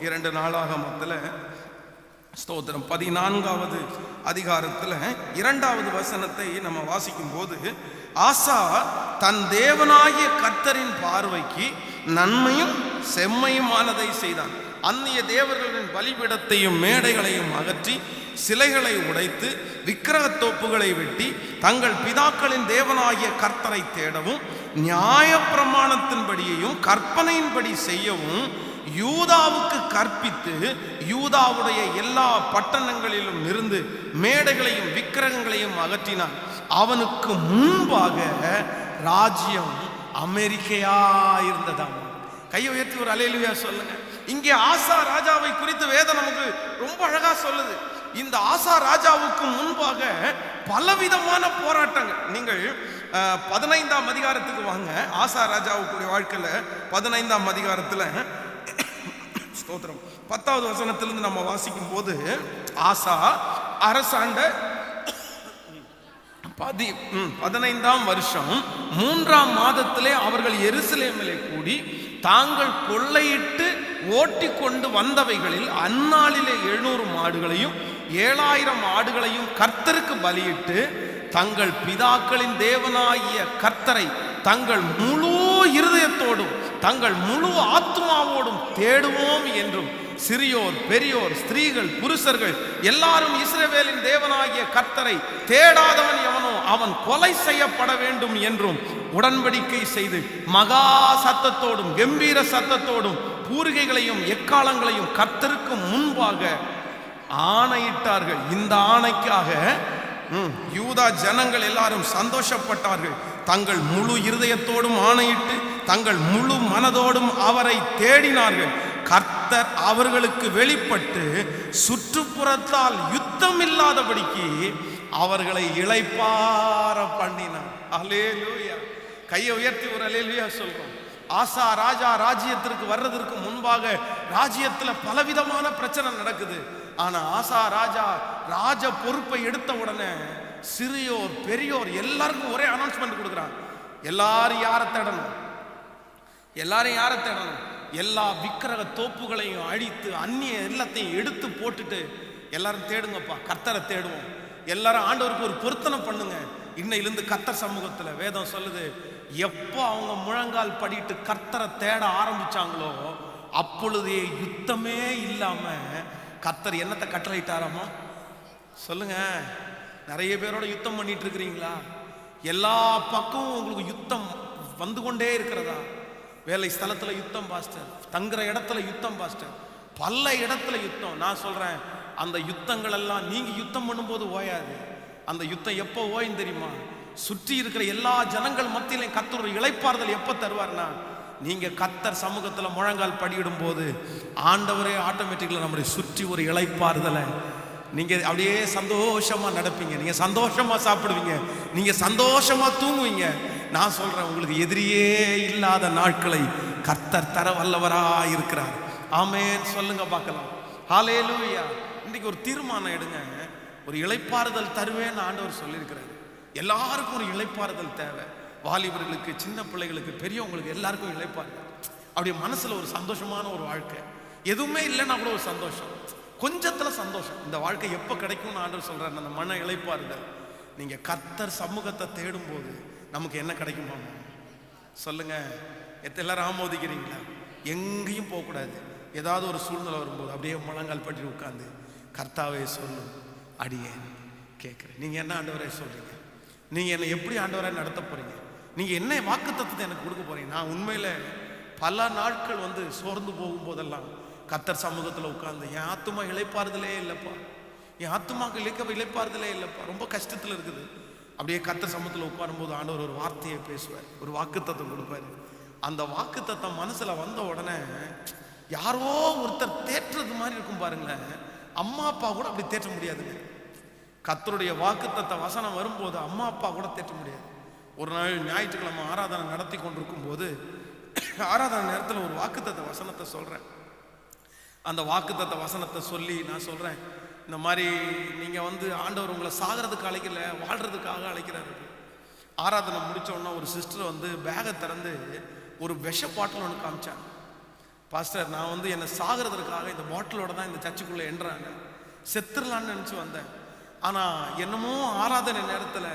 இரண்டு நாளாக நாளாகமத்தில் ஸ்தோத்திரம். பதினான்காவது அதிகாரத்தில் இரண்டாவது வசனத்தை நம்ம வாசிக்கும் போது ஆசா தன் தேவனாகிய கர்த்தரின் பார்வைக்கு நன்மையும் செம்மையுமானதை செய்தான். அந்நிய தேவர்களின் பலிபீடத்தையும் மேடைகளையும் அகற்றி சிலைகளை உடைத்து விக்கிரகத் தோப்புகளை வெட்டி தங்கள் பிதாக்களின் தேவனாகிய கர்த்தரை தேடவும் நியாய பிரமாணத்தின்படியையும் கற்பனையின்படி செய்யவும் யூதாவுக்கு கற்பித்து யூதாவுடைய எல்லா பட்டணங்களிலும் இருந்து மேடைகளையும் விக்கிரகங்களையும் அகற்றினான். அவனுக்கு முன்பாக ராஜ்யம் அமெரிக்கையா இருந்ததாம். கையை உயர்த்தி ஒரு அலையிலுயா சொல்லுங்க. இங்கே ஆசா ராஜாவை குறித்து வேதம் நமக்கு ரொம்ப அழகா சொல்லுது. இந்த ஆசா ராஜாவுக்கு முன்பாக பலவிதமான போராட்டங்கள். நீங்கள் பதினைந்தாம் அதிகாரத்துக்கு வாங்க. ஆசா ராஜாவுக்குடைய வாழ்க்கையில் பதினைந்தாம் அதிகாரத்தில் ஸ்தோத்திரம். பத்தாவது வசனத்திலிருந்து நம்ம வாசிக்கும் போது ஆசா அரசாண்ட பதி பதினைந்தாம் வருஷம் மூன்றாம் மாதத்திலே அவர்கள் எருசலேமிலே கூடி தாங்கள் கொள்ளையிட்டு ஓட்டி கொண்டு வந்தவைகளில் அந்நாளிலே எழுநூறு மாடுகளையும் ஏழாயிரம் ஆடுகளையும் கர்த்தருக்கு பலியிட்டு தங்கள் பிதாக்களின் தேவனாகிய கர்த்தரை தங்கள் முழு இருதயத்தோடும் தங்கள் முழு ஆத்மாவோடும் தேடுவோம் என்றும் சிறியோர் பெரியோர் ஸ்திரீகள் புருஷர்கள் எல்லாரும் இஸ்ரவேலின் தேவனாகிய கர்த்தரை தேடாதவன் எவனோ அவன் கொலை செய்யப்பட வேண்டும் என்றும் உடன்படிக்கை செய்து மகா சத்தத்தோடும் கம்பீர சத்தத்தோடும் பூர்கைகளையும் எக்காலங்களையும் கர்த்தருக்கு முன்பாக ஆணையிட்டார்கள். இந்த ஆணைக்காக ம், யூதா ஜனங்கள் எல்லாரும் சந்தோஷப்பட்டார்கள். தங்கள் முழு இருதயத்தோடும் ஆணையிட்டு தங்கள் முழு மனதோடும் அவரை தேடினார்கள். கர்த்தர் அவர்களுக்கு வெளிப்பட்டு சுற்றுப்புறத்தால் யுத்தம் இல்லாதபடிக்கு அவர்களை இளைப்பார பண்ணினார். அலேலூயா கையை உயர்த்தி ஒரு அலேலுயா சொல்றோம். ஆசா ராஜா ராஜ்யத்திற்கு வர்றதற்கு முன்பாக ராஜ்யத்துல பலவிதமான பிரச்சனை நடக்குது. ஆனா ஆசா ராஜா ராஜ பொறுப்பை எடுத்த உடனே சிறியோர் பெரியோர் எல்லாருக்கும் ஒரே அனௌன்ஸ்மெண்ட் கொடுக்குறாங்க. எல்லாரும் யாரை தேடணும்? எல்லாரும் யாரை தேடணும்? எல்லா விக்கிரக தோப்புகளையும் அழித்து அந்நிய எல்லாத்தையும் எடுத்து போட்டுட்டு எல்லாரும் தேடுங்கப்பா கர்த்தரை தேடுவோம். எல்லாரும் ஆண்டவருக்கு ஒரு பொருத்தனை பண்ணுங்க. இன்னையிலிருந்து கர்த்தர் சமூகத்தில் வேதம் சொல்லுது எப்போ அவங்க முழங்கால் படிட்டு கர்த்தரை தேட ஆரம்பிச்சாங்களோ அப்பொழுதே யுத்தமே இல்லாம கர்த்தர் என்னத்தை கட்டளையிட்டாராமா? சொல்லுங்க. நிறைய பேரோட யுத்தம் பண்ணிட்டு இருக்கிறீங்களா? எல்லா பக்கமும் உங்களுக்கு யுத்தம் வந்து கொண்டே இருக்கிறதா? வேலை ஸ்தலத்தில் யுத்தம் பாஸ்டர். தங்குற இடத்துல யுத்தம் பாஸ்டர். பல இடத்துல யுத்தம். நான் சொல்கிறேன் அந்த யுத்தங்கள் எல்லாம் நீங்கள் யுத்தம் பண்ணும்போது ஓயாது. அந்த யுத்தம் எப்போ ஓயும் தெரியுமா? சுற்றி இருக்கிற எல்லா ஜனங்கள் மத்தியிலையும் கத்தர் ஒரு இளைப்பாறுதல் எப்போ தருவார்னா நீங்கள் கத்தர் சமூகத்தில் முழங்கால் படியிடும் போது ஆண்டவரே ஆட்டோமேட்டிக்கில் நம்மளை சுற்றி ஒரு இளைப்பாறுதலை நீங்க அப்படியே சந்தோஷமா நடப்பீங்க. நீங்க சந்தோஷமா சாப்பிடுவீங்க. நீங்க சந்தோஷமா தூங்குவீங்க. நான் சொல்றேன் உங்களுக்கு எதிரியே இல்லாத நாட்களை கர்த்தர் தர வல்லவரா இருக்கிறார். ஆமேன்னு சொல்லுங்க பார்க்கலாம். ஹalleluya. இன்னைக்கு ஒரு தீர்மானம் எடுங்க. ஒரு இழைப்பாறுதல் தருவேன்னு ஆண்டவர் சொல்லியிருக்கிறார். எல்லாருக்கும் ஒரு இழைப்பாறுதல் தேவை. வாலிபர்களுக்கு சின்ன பிள்ளைகளுக்கு பெரியவங்களுக்கு எல்லாருக்கும் இழைப்பாறுதல் அப்படியே மனசுல ஒரு சந்தோஷமான ஒரு வாழ்க்கை. எதுவுமே இல்லைன்னா கூட ஒரு சந்தோஷம். கொஞ்சத்தில் சந்தோஷம். இந்த வாழ்க்கை எப்போ கிடைக்கும்னு ஆண்டவர் சொல்கிறார் அந்த மன இளைப்பாறுதல் நீங்கள் கத்தர் சமூகத்தை தேடும்போது நமக்கு என்ன கிடைக்குமா? சொல்லுங்கள் எத்த எல்லாரும் ஆமோதிக்கிறீங்களா? எங்கேயும் போகக்கூடாது ஏதாவது ஒரு சூழ்நிலை வரும்போது அப்படியே முழங்கால் பற்றி உட்காந்து கர்த்தாவே சொல்லு அடியேன் கேட்குறேன் நீங்கள் என்ன ஆண்டவரே சொல்கிறீங்க நீங்கள் என்னை எப்படி ஆண்டவரை நடத்த போகிறீங்க நீங்கள் என்ன வாக்குத்தத்தத்தை எனக்கு கொடுக்க போகிறீங்க நான் உண்மையில் பல நாட்கள் வந்து சோர்ந்து போகும்போதெல்லாம் கத்தர் சமூகத்தில் உட்கார்ந்து என் ஆத்துமா இழைப்பாருதலே இல்லைப்பா. என் ஆத்துமாக்கு இழைக்க இழைப்பாருதலே இல்லைப்பா. ரொம்ப கஷ்டத்தில் இருக்குது. அப்படியே கத்தர் சமூகத்தில் உட்காரும்போது ஆண்டவர் ஒரு வார்த்தையை பேசுவார். ஒரு வாக்குத்தத்தம் கொடுப்பார். அந்த வாக்குத்தத்தம் மனசில் வந்த உடனே யாரோ ஒருத்தர் தேற்றுறது மாதிரி இருக்கும் பாருங்களேன். அம்மா அப்பா கூட அப்படி தேற்ற முடியாதுங்க. கத்தருடைய வாக்குத்தத்த வசனம் வரும்போது அம்மா அப்பா கூட தேற்ற முடியாது. ஒரு நாள் ஞாயிற்றுக்கிழமை ஆராதனை நடத்தி கொண்டிருக்கும் போது ஆராதனை நேரத்தில் ஒரு வாக்குத்தத்த வசனத்தை சொல்கிறேன் அந்த வாக்குத்தத்த வசனத்தை சொல்லி நான் சொல்கிறேன் இந்த மாதிரி நீங்கள் வந்து ஆண்டவர் உங்களை சாகிறதுக்கு அழைக்கல வாழ்கிறதுக்காக அழைக்கிறாரு. ஆராதனை முடித்தோடனே ஒரு சிஸ்டர் வந்து பேகை திறந்து ஒரு விஷ பாட்டில் ஒன்று காமிச்சாங்க. பாஸ்டர் நான் வந்து என்னை சாகிறதுக்காக இந்த பாட்டிலோட தான் இந்த சர்ச்சுக்குள்ளே என்றாங்க. செத்துடலான்னு நினச்சி வந்தேன். ஆனால் என்னமோ ஆராதனை நேரத்தில்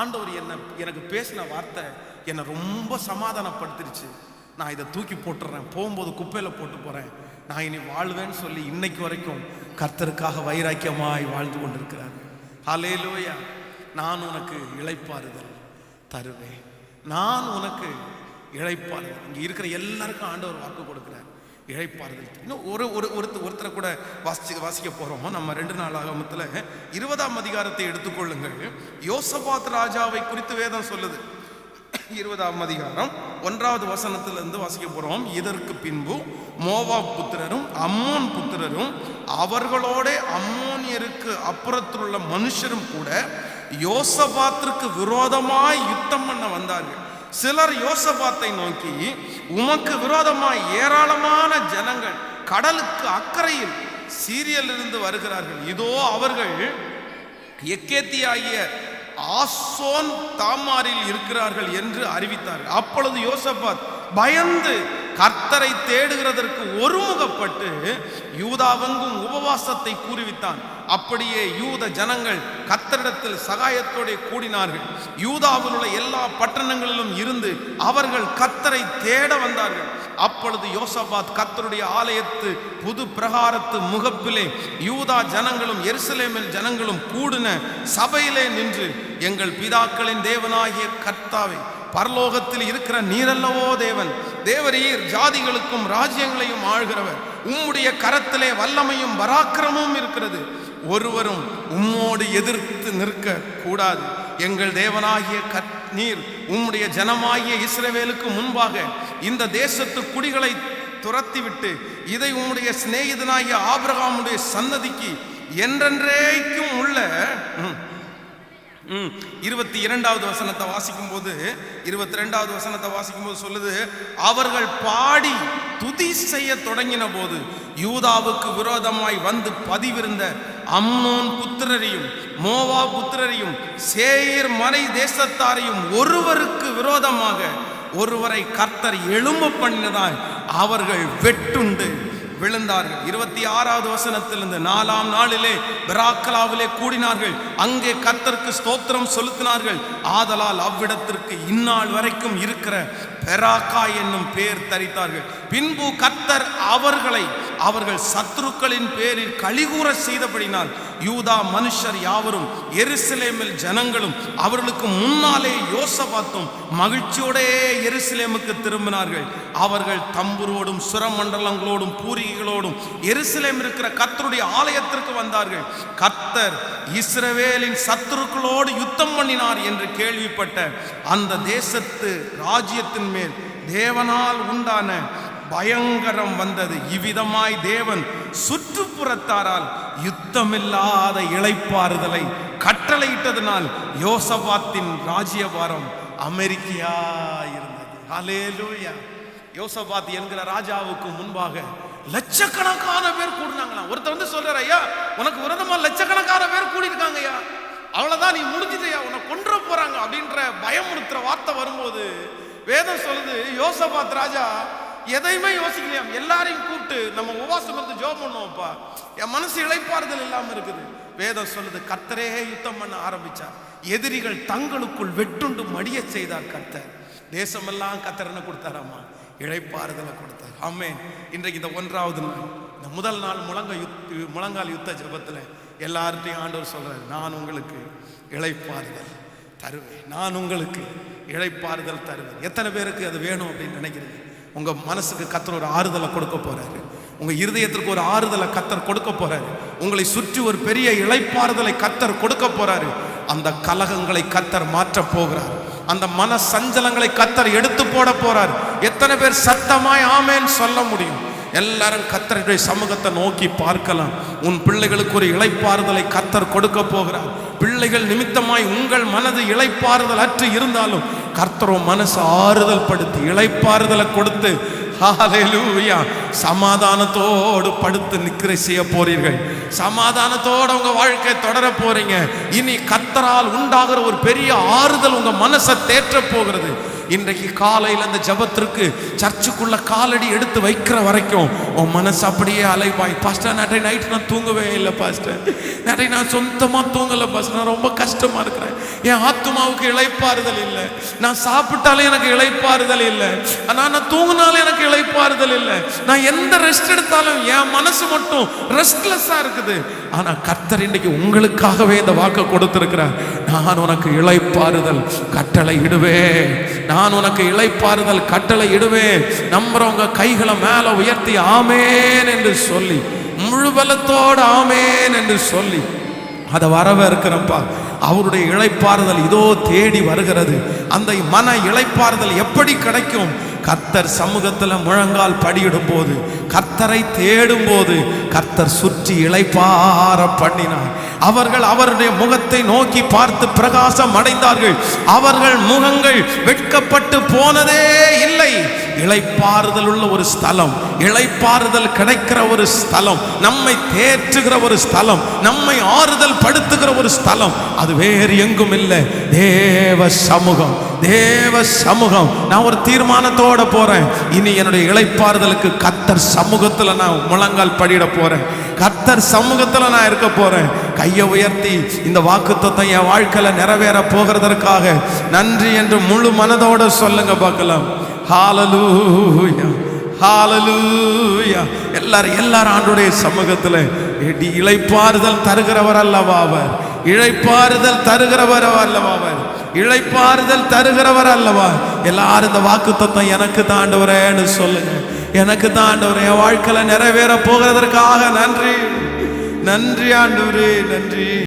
ஆண்டவர் என்னை எனக்கு பேசின வார்த்தை என்னை ரொம்ப சமாதானப்படுத்திருச்சு நான் இதை தூக்கி போட்டுறேன். போகும்போது குப்பையில் போட்டு போகிறேன் நான் இனி வாழ்வேன்னு சொல்லி இன்னைக்கு வரைக்கும் கர்த்தருக்காக வைராக்கியமாய் வாழ்ந்து கொண்டிருக்கிறார். லோயா நான் உனக்கு இழைப்பாறுதல் தருவேன். நான் உனக்கு இழைப்பாறுதல் இங்கே இருக்கிற எல்லாருக்கும் ஆண்டவர் வாக்கு கொடுக்குறார். இழைப்பாறுதல் இன்னும் ஒரு ஒரு ஒருத்தர் ஒருத்தரை கூட வாசிச்சு வாசிக்க போகிறோம் நம்ம ரெண்டு நாள் ஆகமத்தில் இருபதாம் அதிகாரத்தை எடுத்துக்கொள்ளுங்கள். யோசபாத் ராஜாவை குறித்து வேதம் சொல்லுது. இருபதாம் அதிகாரம் ஒன்றாவது வசனத்திலிருந்து வாசிக்க போறோம். இதற்கு பின்பு மோவா புத்திரரும் அம்மோன் புத்திரரும் அவர்களோட அம்மோனியருக்கு அப்புறத்தில் உள்ள மனுஷரும் கூட யோசபாத்திற்கு விரோதமாய் யுத்தம் பண்ண வந்தார்கள். சிலர் யோசபாத்தை நோக்கி உமக்கு விரோதமாய் ஏராளமான ஜனங்கள் கடலுக்கு அக்கறையில் சீரியலிருந்து வருகிறார்கள். இதோ அவர்கள் எக்கேத்தியாகிய ஆசோன் தாமாரில் இருக்கிறார்கள் என்று அறிவித்தார்கள். அப்பொழுது யோசபாத் பயந்து கர்த்தரை தேடுகிறதற்கு ஒருமுகப்பட்டு யூதாவெங்கும் உபவாசத்தை கூறுவித்தான் அப்படியே யூத ஜனங்கள் கத்தரிடத்தில் சகாயத்தோட கூடினார்கள். யூதாவில் உள்ள எல்லா பட்டணங்களிலும் இருந்து அவர்கள் கத்தரை தேட வந்தார்கள். அப்பொழுது யோசபாத் கத்தருடைய ஆலயத்து புது பிரகாரத்து முகப்பிலே யூதா ஜனங்களும் எருசலேமில் ஜனங்களும் கூடின சபையிலே நின்று எங்கள் பிதாக்களின் தேவனாகிய கர்த்தாவே பரலோகத்தில் இருக்கிற நீரல்லவோ தேவன்? தேவரீர் ஜாதிகளுக்கும் ராஜ்யங்களையும் ஆழ்கிறவர் உம்முடைய கரத்திலே வல்லமையும் பராக்கிரமும் இருக்கிறது. ஒருவரும் உம்மோடு எதிர்த்து நிற்க கூடாது எங்கள் தேவனாகிய கத் நீர் உம்முடைய ஜனமாகிய இஸ்ரவேலுக்கு முன்பாக இந்த தேசத்து குடிகளை துரத்திவிட்டு இதை உம்முடைய சிநேகிதனாகிய ஆபிரகாமுடைய சன்னதிக்கு என்றென்றைக்கும் உள்ள ம், இருபத்தி இரண்டாவது வசனத்தை வாசிக்கும் போது இருபத்தி ரெண்டாவது வசனத்தை வாசிக்கும் போது சொல்லுது அவர்கள் பாடி துதி செய்ய தொடங்கின போது யூதாவுக்கு விரோதமாய் வந்து பதிவிருந்த அம்னோன் புத்திரரையும் மோவா புத்திரரையும் சேயர் மலை தேசத்தாரையும் ஒருவருக்கு விரோதமாக ஒருவரை கர்த்தர் எழும்ப பண்ணினதால் அவர்கள் வெட்டுண்டு விழுந்தார்கள். இருபத்தி ஆறாவது வசனத்திலிருந்து நாலாம் நாளிலே பெராக்கலாவிலே கூடினார்கள். அங்கே கர்த்தருக்கு ஸ்தோத்திரம் செலுத்தினார்கள். ஆதலால் அவ்விடத்திற்கு இந்நாள் வரைக்கும் இருக்கிற பெராக்கா என்னும் பேர் தரித்தார்கள். பின்பு கத்தர் அவர்களை அவர்கள் சத்துருக்களின் பேரில் கழிகூற செய்தபடினால் யூதா மனுஷர் யாவரும் எருசலேமில் ஜனங்களும் அவர்களுக்கு முன்னாலே யோசபாத்தும் மகிழ்ச்சியோடே எருசலேமுக்கு திரும்பினார்கள். அவர்கள் தம்புரோடும் சுரமண்டலங்களோடும் பூரிகைகளோடும் எருசலேம் இருக்கிற கத்தருடைய ஆலயத்திற்கு வந்தார்கள். கத்தர் இஸ்ரவேலின் சத்துருக்களோடு யுத்தம் பண்ணினார் என்று கேள்விப்பட்ட அந்த தேசத்து ராஜ்யத்தின் மேல் தேவனால் உண்டான பயங்கரம் வந்தது. இவ்விதமாய் தேவன் சுற்றுப்புறத்தாரால் யுத்தமில்லாத இழைப்பாறுதலை கட்டளையிட்டதனால் யோசபாத்தின் ராஜ்யபாரம் அமெரிக்கையா இருந்தது ஹலேலூயா யோசபாத் என்கிற ராஜாவுக்கு முன்பாக லட்சக்கணக்கான பேர் கூடினாங்களாம். ஒருத்தர் வந்து சொல்றாரு ஐயா உனக்கு விரதமா லட்சக்கணக்கான பேர் கூடியிருக்காங்க ஐயா. அவ்வளவுதான் நீ முடிஞ்சிட்டயா? உன்னை கொன்ற போறாங்க. அப்படின்ற பயமுறுத்துற வார்த்தை வரும்போது வேதம் சொல்லுது யோசபாத் ராஜா எதையுமே யோசிக்கலையாம் எல்லாரையும் கூப்பிட்டு நம்ம உபவாசம் இருந்து ஜோம் பண்ணுவோம்ப்பா. என் மனசு இழைப்பாறுதல் இல்லாமல் இருக்குது. வேதம் சொல்லுது கர்த்தரே யுத்தம் பண்ண ஆரம்பிச்சார். எதிரிகள் தங்களுக்குள் வெட்டுண்டு மடிய செய்தார் கர்த்தர். தேசமெல்லாம் கர்த்தர் என்ன கொடுத்தாராமா இழைப்பாறுதலை கொடுத்தார். ஆமே இன்றைக்கு இந்த ஒன்றாவது நாள். இந்த முதல் நாள் முழங்க யுத் முழங்கால் யுத்த ஜபத்தில் எல்லார்ட்டையும் ஆண்டவர் சொல்கிறார் நான் உங்களுக்கு இழைப்பாறுதல் தருவேன். நான் உங்களுக்கு இழைப்பாறுதல் தருவேன். எத்தனை பேருக்கு அது வேணும் அப்படின்னு நினைக்கிறீங்க? உங்க மனசுக்கு கத்தர் ஒரு ஆறுதலை கொடுக்க போறாரு. உங்க இருதயத்திற்கு ஒரு ஆறுதலை கத்தர் கொடுக்க போறாரு. உங்களை சுற்றி ஒரு பெரிய இழைப்பாறுதலை கத்தர் கொடுக்க போறாரு. அந்த கலகங்களை கத்தர் மாற்ற போகிறார். அந்த மன சஞ்சலங்களை கத்தர் எடுத்து போட போறார். எத்தனை பேர் சத்தமாய் ஆமேன்னு சொல்ல முடியும். எல்லாரும் கத்தருடைய சமூகத்தை நோக்கி பார்க்கலாம். உன் பிள்ளைகளுக்கு ஒரு இழைப்பாறுதலை கத்தர் கொடுக்க போகிறார். பிள்ளைகள் நிமித்தமாய் உங்கள் மனது இழைப்பாறுதல் அற்று இருந்தாலும் கர்த்தரும் மனசு ஆறுதல் படுத்தி இளைப்பாறுதலை கொடுத்து ஹாலேலூயா சமாதானத்தோடு படுத்து நிற்கிற செய்ய போறீர்கள். சமாதானத்தோடு உங்க வாழ்க்கை தொடர போறீங்க. இனி கத்தரால் உண்டாகிற ஒரு பெரிய ஆறுதல் உங்க மனசை தேற்ற போகிறது. இன்றைக்கு காலையில் அந்த ஜபத்திற்கு சர்ச்சுக்குள்ள காலடி எடுத்து வைக்கிற வரைக்கும் உன் மனசு அப்படியே அலைவாய் பாஸ்டர் நேற்றை நைட் நான் தூங்கவே இல்லை பாஸ்டர் நேற்றை நான் சொந்தமாக தூங்கலை பாஸ்டர் நான் ரொம்ப கஷ்டமாக இருக்கிறேன். என் ஆத்துமாவுக்கு இழைப்பாறுதல் இல்லை. நான் சாப்பிட்டாலே எனக்கு இழைப்பாறுதல் இல்லை. ஆனால் நான் தூங்கினாலும் எனக்கு இழைப்பாறுதல் இல்லை. நான் எந்த ரெஸ்ட் எடுத்தாலும் என் மனசு மட்டும் ரெஸ்ட்லெஸ்ஸாக இருக்குது. ஆனால் கர்த்தர் இன்னைக்கு உங்களுக்காகவே இந்த வாக்கை கொடுத்துருக்குறேன் நான் உனக்கு இழைப்பாறுதல் கட்டளை இடுவேன். நான் உனக்கு இலைப்பாறுதல் கட்டளை இடுவேன். நம்புறவங்க கைகளை மேல உயர்த்தி ஆமேன் என்று சொல்லி முழு பலத்தோடு ஆமேன் என்று சொல்லி அதை வரவேற்கிறப்பா. அவருடைய இழைப்பாறுதல் இதோ தேடி வருகிறது. அந்த மன இழைப்பாறுதல் எப்படி கிடைக்கும்? கர்த்தர் சமூகத்துல முழங்கால் படியிடும் போது கர்த்தரை தேடும் போது கர்த்தர் சுற்றி இழைப்பார பண்ணினார். அவர்கள் அவருடைய உலகத்தை நோக்கி பார்த்து பிரகாசம் அடைந்தார்கள். அவர்கள் முகங்கள் வெட்கப்பட்டு போனதே இல்லை. இளைப்பாறுதல் உள்ள ஒரு ஸ்தலம் இளைப்பாறுதல் கிடைக்கிற ஒரு ஸ்தலம் நம்மை தேற்றுகிற ஒரு ஸ்தலம் நம்மை ஆறுதல் படுத்துகிற ஒரு ஸ்தலம். அது வேறு எங்கும் இல்லை. தேவ சமூகம் தேவ சமூகம். நான் ஒரு தீர்மானத்தோட போறேன். இனி என்னுடைய இளைப்பாறுதலுக்கு கத்தர் சமூகத்தில் நான் முழங்கால் படியிட போறேன். கத்தர் சமூகத்தில் நான் இருக்க போறேன். கையை உயர்த்தி இந்த வாக்குத்தத்தை என் வாழ்க்கையில் நிறைவேற போகிறதற்காக நன்றி என்று முழு மனதோட சொல்லுங்க பார்க்கலாம். ஹாலலூயா ஹாலலூயா எல்லாரும் எல்லாரும் ஆண்டுடைய சமூகத்தில் இழைப்பாறுதல் தருகிறவர் அல்லவா அவர்? இழைப்பாறுதல் தருகிறவர் அல்லவா அவர்? இழைப்பாறுதல் தருகிறவர் அல்லவா? எல்லாரும் இந்த வாக்குத்தத்தம் எனக்கு தாண்டவரேன்னு சொல்லுங்க. எனக்கு தாண்டவர் என் வாழ்க்கையில் நிறைவேற போகிறதற்காக நன்றி. நன்றி ஆண்டவரே நன்றி.